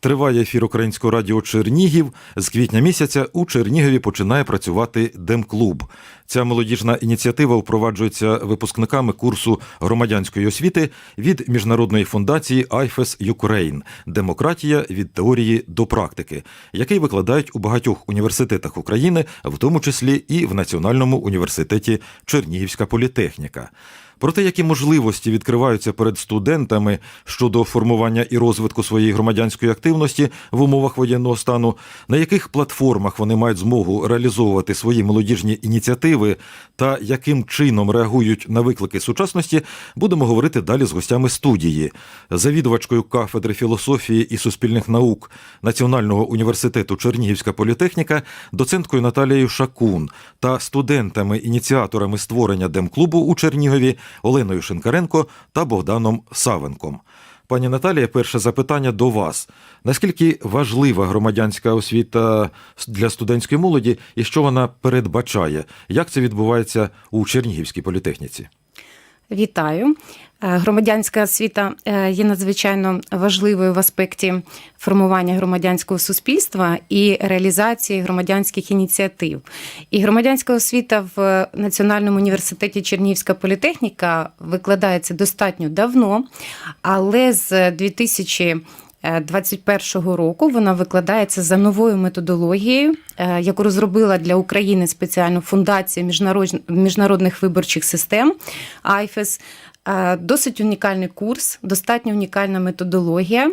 Триває ефір Українського радіо Чернігів. З квітня місяця у Чернігові починає працювати Демклуб. Ця молодіжна ініціатива впроваджується випускниками курсу громадянської освіти від міжнародної фундації IFES Ukraine Демократія від теорії до практики, який викладають у багатьох університетах України, в тому числі і в Національному університеті Чернігівська політехніка. Про те, які можливості відкриваються перед студентами щодо формування і розвитку своєї громадянської активності в умовах воєнного стану, на яких платформах вони мають змогу реалізовувати свої молодіжні ініціативи та яким чином реагують на виклики сучасності, будемо говорити далі з гостями студії, завідувачкою кафедри філософії і суспільних наук Національного університету Чернігівська політехніка, доценткою Наталією Шакун та студентами-ініціаторами створення Демклубу у Чернігові Оленою Шинкаренко та Богданом Савенком. Пані Наталія, перше запитання до вас. Наскільки важлива громадянська освіта для студентської молоді і що вона передбачає? Як це відбувається у Чернігівській політехніці? Вітаю. Е, Громадянська освіта е, є надзвичайно важливою в аспекті формування громадянського суспільства і реалізації громадянських ініціатив. І громадянська освіта в Національному університеті Чернігівська політехніка викладається достатньо давно, але з 2000 21 року вона викладається за новою методологією, е, яку розробила для України спеціально фундація міжнародних виборчих систем IFES. Е, Досить унікальний курс, достатньо унікальна методологія.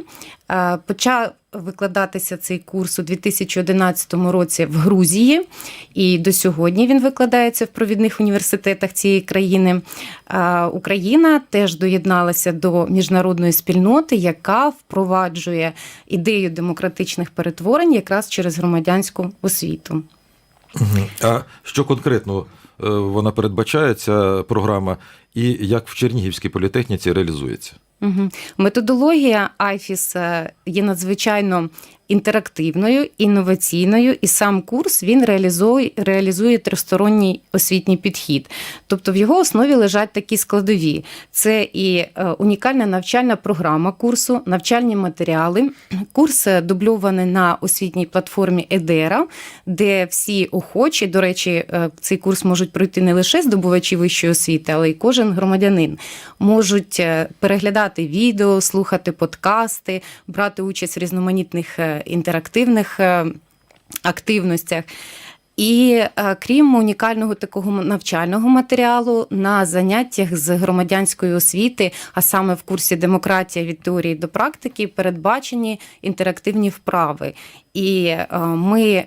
Е, Почав викладатися цей курс у 2011 році в Грузії, і до сьогодні він викладається в провідних університетах цієї країни. Е, Україна теж доєдналася до міжнародної спільноти, яка впроваджує ідею демократичних перетворень якраз через громадянську освіту. А що конкретно вона передбачає, ця програма, і як в Чернігівській політехніці реалізується? Методологія IFIS е, є надзвичайно інтерактивною, інноваційною, і сам курс він реалізує, реалізує тристоронній освітній підхід. Тобто в його основі лежать такі складові: це і е, унікальна навчальна програма курсу, навчальні матеріали. Курс е, дубльований на освітній платформі Едера, де всі охочі, до речі, е, цей курс можуть пройти не лише здобувачі вищої освіти, але й кожен громадянин можуть переглядати відео, слухати подкасти, брати участь в різноманітних інтерактивних е, активностях. І е, крім унікального такого навчального матеріалу на заняттях з громадянської освіти, а саме в курсі демократія від теорії до практики, передбачені інтерактивні вправи. І е, ми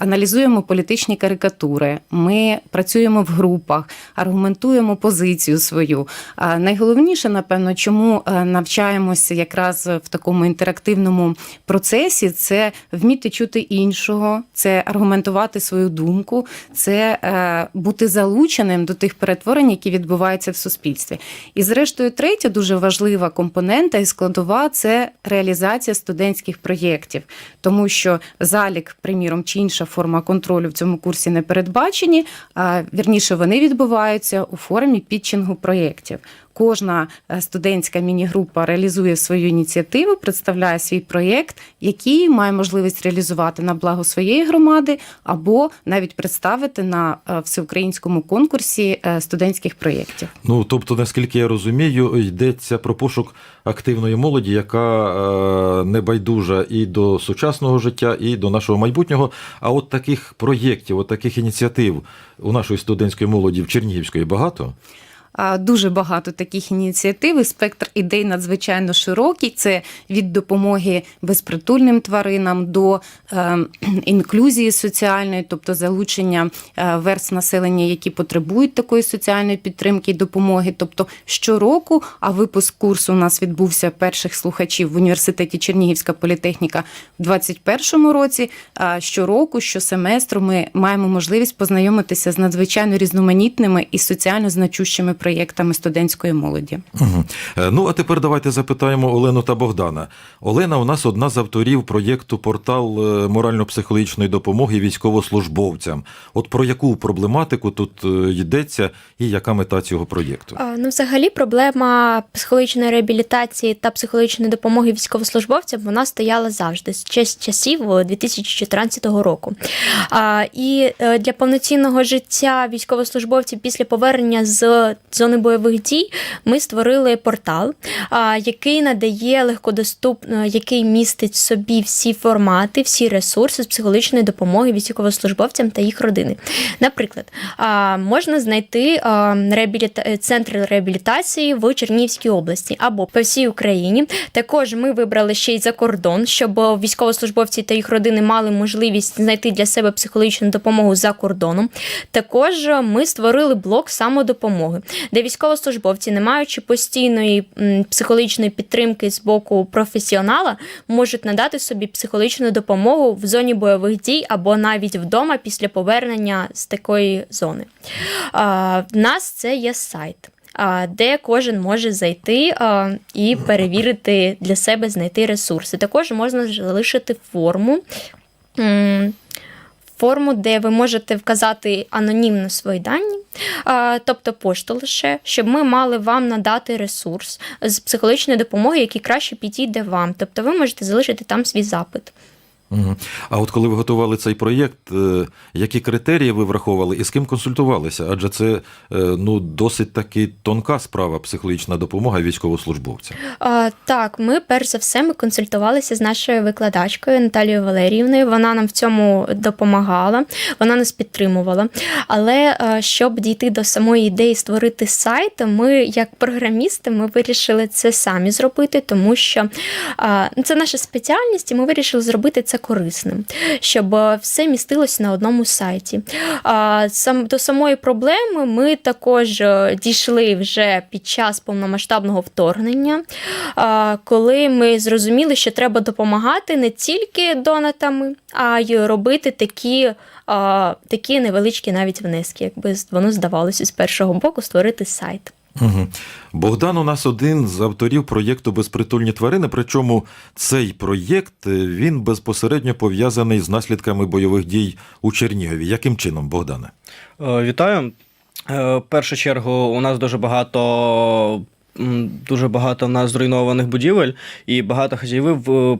аналізуємо політичні карикатури, ми працюємо в групах, аргументуємо позицію свою. А найголовніше, напевно, чому е, навчаємося якраз в такому інтерактивному процесі, це вміти чути іншого, це аргументувати свою думку, це е, бути залученим до тих перетворень, які відбуваються в суспільстві. І, зрештою, третя дуже важлива компонента і складова це реалізація студентських проєктів, тому що залік, приміром, чи інша форма контролю в цьому курсі не передбачені, а вірніше вони відбуваються у формі підчингу проєктів. Кожна е, студентська міні-група реалізує свою ініціативу, представляє свій проєкт, який має можливість реалізувати на благо своєї громади, або навіть представити на е, всеукраїнському конкурсі е, студентських проєктів. Ну тобто, наскільки я розумію, йдеться про пошук активної молоді, яка не байдужа і до сучасного життя, і до нашого майбутнього. А от таких проєктів, от таких ініціатив у нашої студентської молоді в Чернігівської багато. Дуже багато таких ініціатив. і Спектр ідей надзвичайно широкий. Це від допомоги безпритульним тваринам до е, інклюзії соціальної, тобто залучення е, верств населення, які потребують такої соціальної підтримки і допомоги. Тобто щороку, а випуск курсу у нас відбувся перших слухачів в університеті Чернігівська політехніка в 2021 році. Щороку, щосеместру ми маємо можливість познайомитися з надзвичайно різноманітними і соціально значущими проєктами студентської молоді. Угу. Ну, а тепер давайте запитаємо Олену та Богдана. Олена у нас одна з авторів проєкту портал е, морально-психологічної допомоги військовослужбовцям. От про яку проблематику тут е, йдеться і яка мета цього проєкту? Ну, взагалі, проблема психологічної реабілітації та психологічної допомоги військовослужбовцям вона стояла завжди з час- часів е, 2014 року. І для повноцінного життя військовослужбовців після повернення з зони бойових дій ми створили портал, який надає легкодоступно, який містить в собі всі формати, всі ресурси з психологічної допомоги військовослужбовцям та їх родини. Наприклад, можна знайти реабіліта... центр реабілітації в Чернігівській області або по всій Україні. Також ми вибрали ще й за кордон, щоб військовослужбовці та їх родини мали можливість знайти для себе психологічну допомогу за кордоном. Також ми створили блок самодопомоги, де військовослужбовці, не маючи постійної психологічної підтримки з боку професіонала, можуть надати собі психологічну допомогу в зоні бойових дій або навіть вдома після повернення з такої зони. А, В нас це є сайт. Де кожен може зайти і перевірити для себе, знайти ресурси. Також можна залишити форму, форму, де ви можете вказати анонімно свої дані, тобто пошту лише, щоб ми мали вам надати ресурс з психологічної допомоги, який краще підійде вам. Тобто ви можете залишити там свій запит. А от коли ви готували цей проєкт, е, які критерії ви враховували і з ким консультувалися? Адже це е, ну, досить таки тонка справа психологічна допомога військовослужбовцям. А, так, ми перш за все ми консультувалися з нашою викладачкою Наталією Валеріївною. Вона нам в цьому допомагала, вона нас підтримувала. Але щоб дійти до самої ідеї створити сайт, ми, як програмісти, ми вирішили це самі зробити, тому що а, ну, це наша спеціальність, і ми вирішили зробити це корисним, щоб все містилось на одному сайті. Сам до самої проблеми ми також е, дійшли вже під час повномасштабного вторгнення, коли ми зрозуміли, що треба допомагати не тільки донатами, а й робити такі. Такі невеличкі навіть внески, якби воно здавалося з першого боку створити сайт. Угу. Богдан у нас один з авторів проєкту Безпритульні тварини. Причому цей проєкт е, він безпосередньо пов'язаний з наслідками бойових дій у Чернігові. Яким чином, Богдане? Е, Вітаю. Е, В першу чергу у нас дуже багато. Дуже багато в нас зруйнованих будівель, і багато хазяївів е,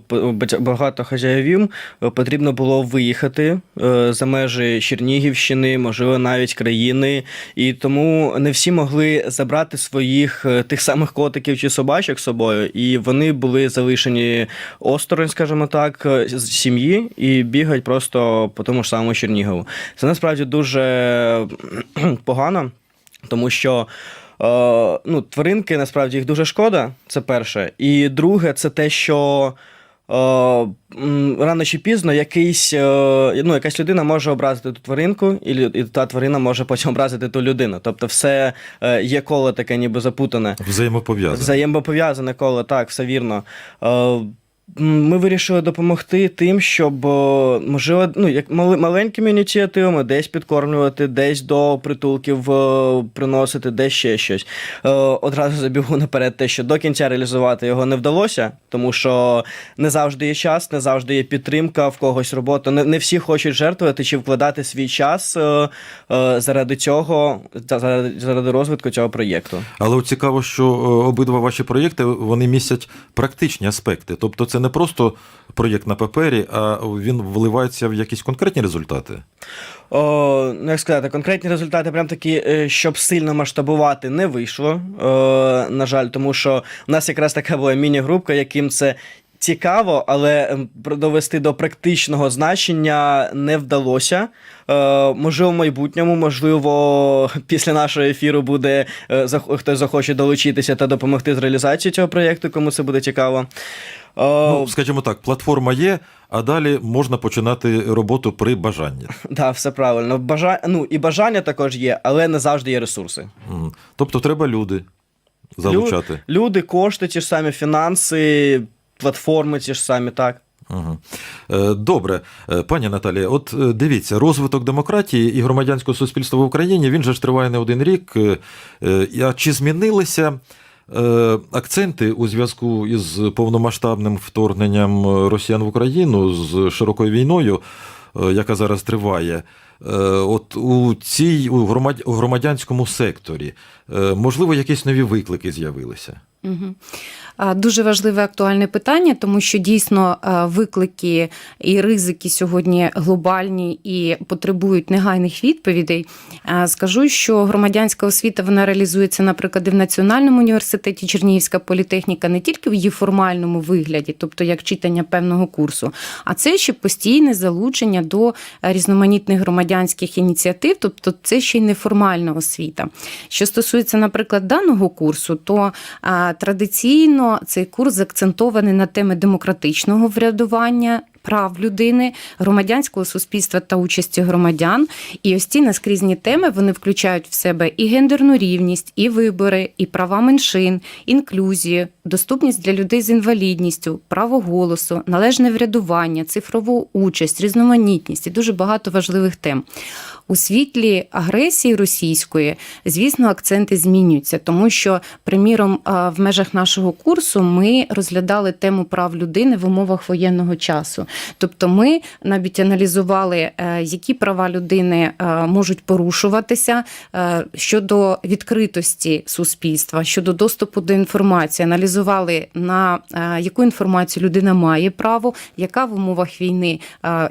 багато хазяївів е, потрібно було виїхати е, за межі Чернігівщини, можливо, навіть країни. І тому не всі могли забрати своїх е, тих самих котиків чи собачок з собою, і вони були залишені осторонь, скажімо так, з сім'ї і бігають просто по тому ж самому Чернігову. Це насправді дуже погано, тому що. Е, ну, тваринки насправді їх дуже шкода, це перше. І друге, це те, що е, рано чи пізно якийсь, е, ну, якась людина може образити ту тваринку, і, і та тварина може потім образити ту людину. Тобто, все є коло таке, ніби запутане. Взаємопов'язаний. Взаємопов'язане коло, так, все вірно. Ми вирішили допомогти тим, щоб е, можливо, ну як маленькими ініціативами десь підкормлювати, десь до притулків е, приносити, десь ще щось. Е, Одразу забігу наперед, те, що до кінця реалізувати його не вдалося, тому що не завжди є час, не завжди є підтримка в когось робота. Не, всі хочуть жертвувати чи вкладати свій час заради цього, заради, розвитку цього проєкту. Але цікаво, що обидва ваші проєкти вони містять практичні аспекти. Тобто, це не просто проєкт на папері, а він вливається в якісь конкретні результати. О, ну, як сказати, конкретні результати, прям такі, е, щоб сильно масштабувати, не вийшло. Е, на жаль, тому що в нас якраз така була міні-групка, яким це. Цікаво, але ем, довести до практичного значення не вдалося. Е, можливо, в майбутньому, можливо, після нашого ефіру буде е, хтось захоче долучитися та допомогти з реалізацією цього проєкту, кому це буде цікаво. Ну, скажімо так, платформа є, а далі можна починати роботу при бажанні. да, все правильно. Бажа... Ну, і бажання також є, але не завжди є ресурси. М. Тобто, треба люди залучати. Лю- Люди, кошти, ті ж самі фінанси, платформи ті ж самі, так. Е, Добре, Е, пані Наталія, от е, дивіться, розвиток демократії і громадянського суспільства в Україні він же ж триває не один рік. Е, е, А чи змінилися акценти у зв'язку із повномасштабним вторгненням росіян в Україну з широкою війною, е, яка зараз триває? Е, От у цій у громадянському секторі е, можливо якісь нові виклики з'явилися? Дуже важливе актуальне питання, тому що дійсно виклики і ризики сьогодні глобальні і потребують негайних відповідей. Скажу, що громадянська освіта вона реалізується, наприклад, і в Національному університеті Чернігівська політехніка не тільки в її формальному вигляді, тобто як читання певного курсу, а це ще постійне залучення до різноманітних громадянських ініціатив, тобто це ще й неформальна освіта. Що стосується, наприклад, даного курсу, то традиційно цей курс акцентований на теми демократичного врядування. Прав людини, громадянського суспільства та участі громадян, і ось ці наскрізні теми вони включають в себе і гендерну рівність, і вибори, і права меншин, інклюзію, доступність для людей з інвалідністю, право голосу, належне врядування, цифрову участь, різноманітність і дуже багато важливих тем. У світлі агресії російської, звісно, акценти змінюються, тому що, приміром, в межах нашого курсу ми розглядали тему прав людини в умовах воєнного часу. Тобто, ми навіть аналізували, е, які права людини е, можуть порушуватися е, щодо відкритості суспільства, щодо доступу до інформації, аналізували на яку інформацію людина має право, яка в умовах війни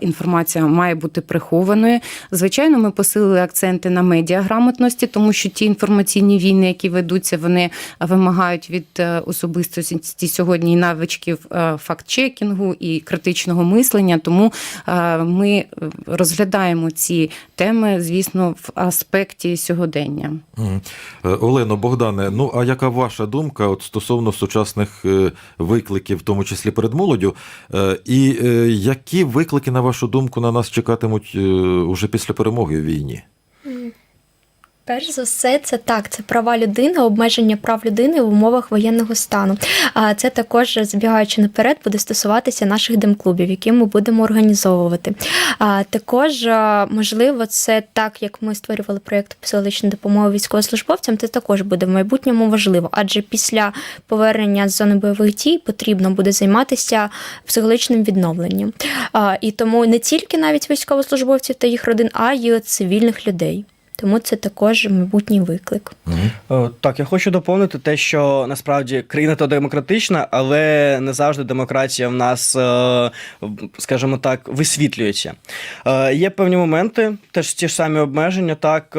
інформація має бути прихованою. Звичайно, ми посилили акценти на медіаграмотності, тому що ті інформаційні війни, які ведуться, вони вимагають від особистості сьогодні навичків факт-чекінгу і критичного мислення. Тому е, ми розглядаємо ці теми, звісно, в аспекті сьогодення. Е, Олено, Богдане, ну а яка ваша думка от стосовно сучасних е, викликів, в тому числі перед молоддю? І які виклики, на вашу думку, на нас чекатимуть уже після перемоги в війні? Перш за все, це так, це права людини, обмеження прав людини в умовах воєнного стану. А це також збігаючи наперед, буде стосуватися наших демклубів, які ми будемо організовувати. А також можливо, це так, як ми створювали проєкт психологічної допомоги військовослужбовцям, це також буде в майбутньому важливо, адже після повернення з зони бойових дій потрібно буде займатися психологічним відновленням. А, і тому не тільки навіть військовослужбовців та їх родин, а й цивільних людей. Тому це також майбутній виклик. Угу. Так, я хочу доповнити те, що насправді країна то демократична, але не завжди демократія в нас, е, скажімо так, висвітлюється. Е, Є певні моменти, теж ті ж самі обмеження. Так,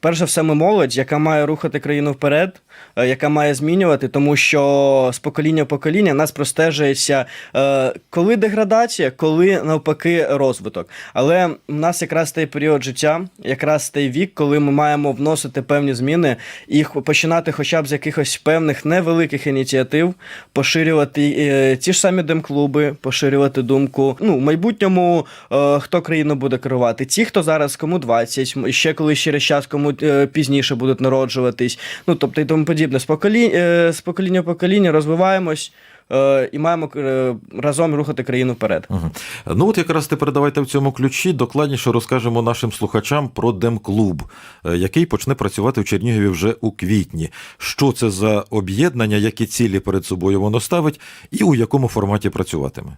перш за все, ми молодь, яка має рухати країну вперед, яка має змінювати, тому що з покоління в покоління нас простежується е, коли деградація, коли навпаки розвиток. Але в нас якраз той період життя, якраз той вік, коли ми маємо вносити певні зміни і починати хоча б з якихось певних невеликих ініціатив, поширювати е, ті ж самі демклуби, поширювати думку. Ну, в майбутньому е, хто країну буде керувати? Ті, хто зараз кому 20, ще коли через час кому е, пізніше будуть народжуватись. Ну тобто і тому подібне. З покоління, е, з покоління в покоління розвиваємось. е, І маємо е, разом рухати країну вперед. Мгм. Ну от якраз тепер давайте в цьому ключі докладніше розкажемо нашим слухачам про Демклуб, який почне працювати в Чернігові вже у квітні. Що це за об'єднання, які цілі перед собою воно ставить, і у якому форматі працюватиме?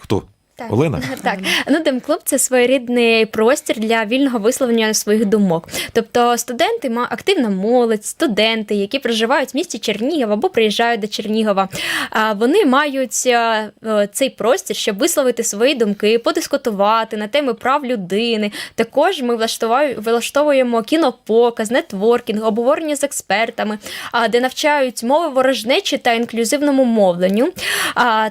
Хто? Так. Олена? Так, ну демклуб це своєрідний простір для вільного висловлення своїх думок. Тобто студенти, активна молодь, студенти, які проживають в місті Чернігів або приїжджають до Чернігова, вони мають е, е, цей простір, щоб висловити свої думки, подискутувати на теми прав людини. Також ми влаштовуємо кінопоказ, нетворкінг, обговорення з експертами, де навчають мови ворожнечі та інклюзивному мовленню.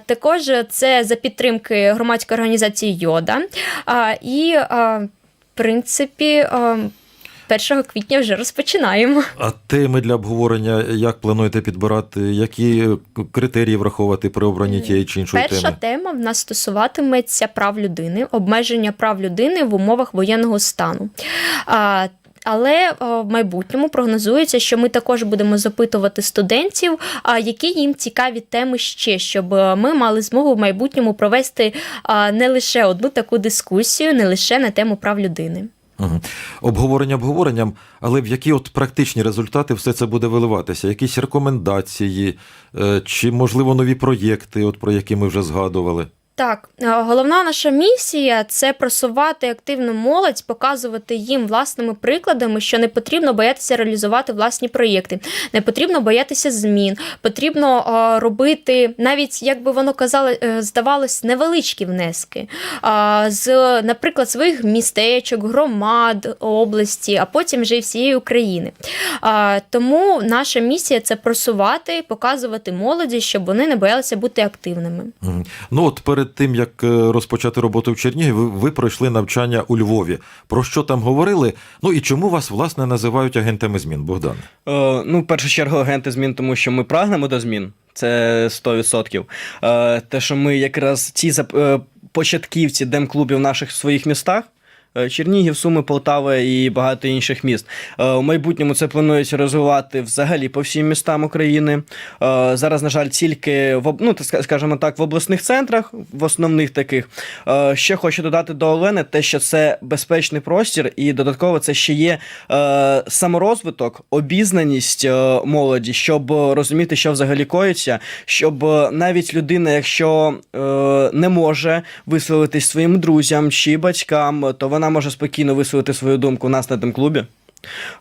Також це за підтримки громадської організації Йода. А, і, а, в принципі, а, 1 квітня вже розпочинаємо. А теми для обговорення як плануєте підбирати? Які критерії враховувати при обранні тієї чи іншої Перша теми? тема в нас стосуватиметься прав людини, обмеження прав людини в умовах воєнного стану. Але е, в майбутньому прогнозується, що ми також будемо запитувати студентів, які їм цікаві теми ще, щоб е, ми мали змогу в майбутньому провести не лише одну таку дискусію, не лише на тему прав людини. Обговорення обговоренням, але в які от практичні результати все це буде виливатися? Якісь рекомендації, е, чи, можливо, нові проєкти, от про які ми вже згадували? Так, е, головна наша місія це просувати активну молодь, показувати їм власними прикладами, що не потрібно боятися реалізувати власні проєкти, не потрібно боятися змін, потрібно е, робити навіть, як би воно казало, е, здавалось, невеличкі внески з, наприклад, своїх містечок, громад, області, а потім вже й всієї України. Тому наша місія це просувати, показувати молоді, щоб вони не боялися бути активними. Ну от перед тим як е, розпочати роботу в Чернігі, ви, ви пройшли навчання у Львові. Про що там говорили? Ну і чому вас власне називають агентами змін, Богдан? Е, ну, в першу чергу, агенти змін, тому що ми прагнемо до змін. Це 100%. Е, те, що ми якраз ці е, початківці демклубів в наших своїх містах. Е, Чернігів, Суми, Полтава і багато інших міст. Е, У майбутньому це планується розвивати взагалі по всім містам України. Е, Зараз, на жаль, тільки в ну, скажімо так, в обласних центрах, в основних таких. Ще хочу додати до Олени те, що це безпечний простір, і додатково це ще є саморозвиток, обізнаність молоді, щоб розуміти, що взагалі коїться, щоб навіть людина, якщо не може висловитись своїм друзям чи батькам, то вона може спокійно висловити свою думку у нас на тим клубі.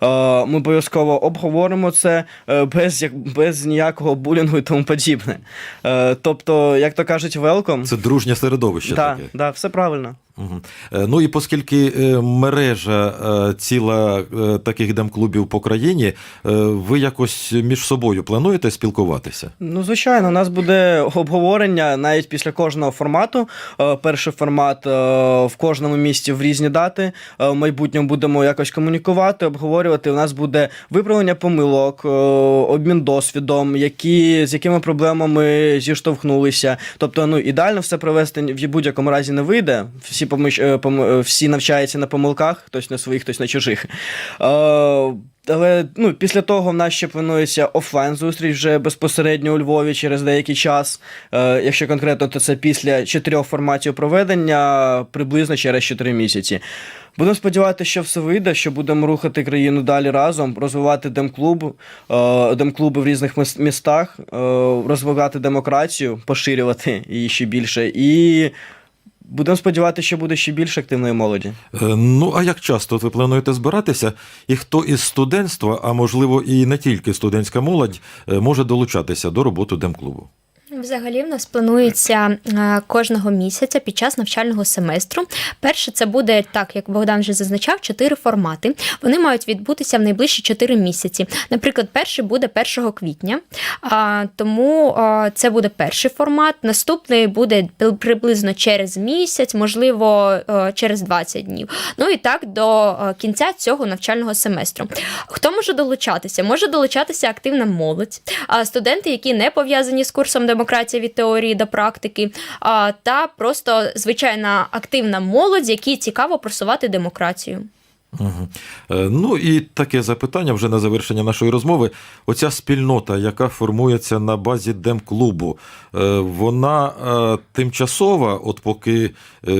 Е, Ми обов'язково обговоримо це е, без, як- без ніякого булінгу і тому подібне. Е, Тобто, як то кажуть, велком. Це дружнє середовище Так, таке. да, все правильно. Угу. Ну і оскільки е, мережа е, ціла е, таких демклубів по країні, е, ви якось між собою плануєте спілкуватися? Ну, звичайно, у нас буде обговорення навіть після кожного формату. Е, Перший формат е, в кожному місті в різні дати. Е, В майбутньому будемо якось комунікувати, обговорювати. У нас буде виправлення помилок, е, обмін досвідом, які, з якими проблемами зіштовхнулися. Тобто, ну ідеально все провести в будь-якому разі не вийде. Всі помиш... е, пом- е, всі навчаються на помилках, хтось на своїх, хтось на чужих. Е, але ну, після того в нас ще планується офлайн зустріч вже безпосередньо у Львові через деякий час. Е, якщо конкретно, то це після чотирьох форматів проведення приблизно через 4 місяці. Будемо сподіватися, що все вийде, що будемо рухати країну далі разом, розвивати демклуб, е, демклуби в різних містах, е, розвивати демократію, поширювати її ще більше. І будемо сподіватися, що буде ще більше активної молоді. Е, Ну, а як часто ви плануєте збиратися? І хто із студентства, а можливо і не тільки студентська молодь, е, може долучатися до роботи демклубу? Взагалі, в нас планується е, кожного місяця під час навчального семестру. Перше, це буде так, як Богдан вже зазначав, чотири формати. Вони мають відбутися в найближчі чотири місяці. Наприклад, перший буде 1 квітня, тому це буде перший формат. Наступний буде приблизно через місяць, можливо, е, через 20 днів. Ну і так до е, кінця цього навчального семестру. Хто може долучатися? Може долучатися активна молодь, студенти, які не пов'язані з курсом демократія від теорії до практики, та просто звичайна активна молодь, якій цікаво просувати демократію. Угу. Ну і таке запитання вже на завершення нашої розмови. Оця спільнота, яка формується на базі демклубу, е, вона е, тимчасова, от поки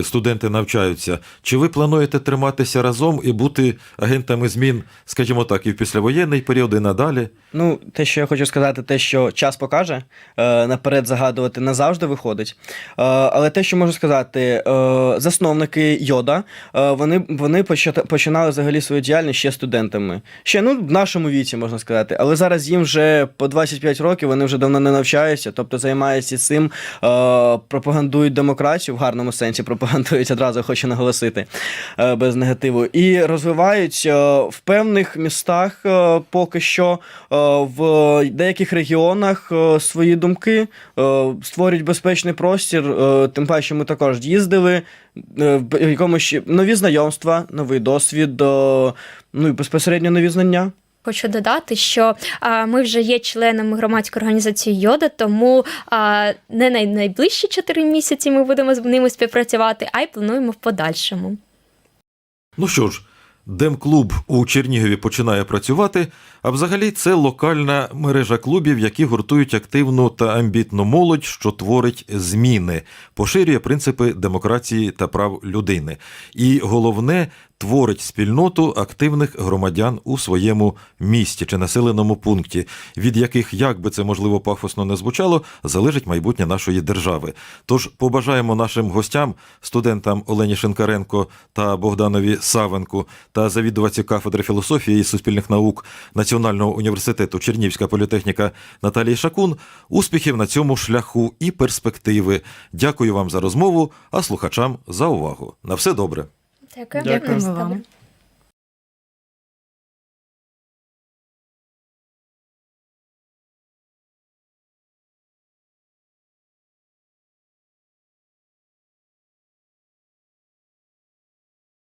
студенти навчаються. Чи ви плануєте триматися разом і бути агентами змін, скажімо так, і в післявоєнний період, і надалі? Ну, те, що я хочу сказати, те, що час покаже, наперед загадувати не завжди виходить. Але те, що можу сказати, засновники Йода, вони, вони почата- починали взагалі свою діяльність ще студентами. Ще ну, в нашому віці, можна сказати. Але зараз їм вже по 25 років, вони вже давно не навчаються, тобто займаються цим, е, пропагандують демократію в гарному сенсі, пропагандують одразу, хочу наголосити, е, без негативу. І розвивають е, в певних містах е, поки що е, в деяких регіонах е, свої думки, е, створюють безпечний простір. е, Тим паче ми також їздили. Е, в якомусь нові знайомства, новий досвід, е, ну і безпосередньо нові знання. Хочу додати, що а, ми вже є членами громадської організації Йода, тому а, не на найближчі чотири місяці ми будемо з ними співпрацювати, а й плануємо в подальшому. Ну що ж, Демклуб у Чернігові починає працювати, а взагалі це локальна мережа клубів, які гуртують активну та амбітну молодь, що творить зміни, поширює принципи демократії та прав людини. І головне творить спільноту активних громадян у своєму місті чи населеному пункті, від яких, як би це можливо пафосно не звучало, залежить майбутнє нашої держави. Тож побажаємо нашим гостям, студентам Олені Шинкаренко та Богданові Савенку та завідувачці кафедри філософії і суспільних наук Національного університету Чернівська політехніка Наталії Шакун успіхів на цьому шляху і перспективи. Дякую вам за розмову, а слухачам за увагу. На все добре. Дякую. Дякуємо вам.